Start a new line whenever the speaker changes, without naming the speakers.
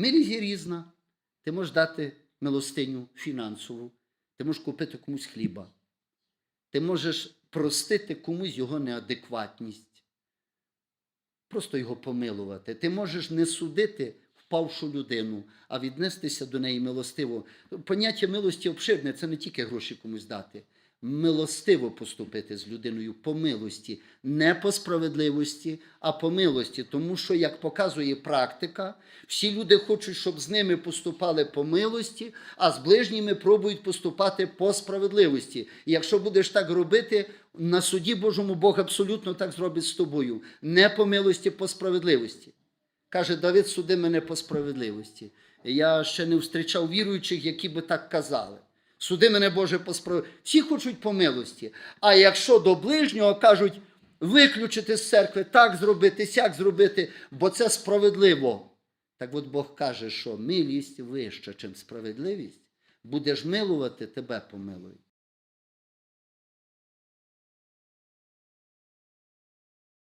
Милість різна. Ти можеш дати милостиню фінансову, ти можеш купити комусь хліба, ти можеш простити комусь його неадекватність, просто його помилувати. Ти можеш не судити впавшу людину, а віднестися до неї милостиво. Поняття милості обширне це не тільки гроші комусь дати. Милостиво поступити з людиною по милості, не по справедливості, а по милості. Тому що, як показує практика, всі люди хочуть, щоб з ними поступали по милості, а з ближніми пробують поступати по справедливості. І якщо будеш так робити, на суді Божому Бог абсолютно так зробить з тобою. Не по милості, по справедливості. Каже, Давид, суди мене по справедливості. Я ще не зустрічав віруючих, які би так казали. Суди мене, Боже, по справі. Всі хочуть по милості. А якщо до ближнього кажуть, виключити з церкви, так зробити, сяк зробити, бо це справедливо. Так от Бог каже, що милість вища, ніж справедливість. Будеш милувати, тебе помилують.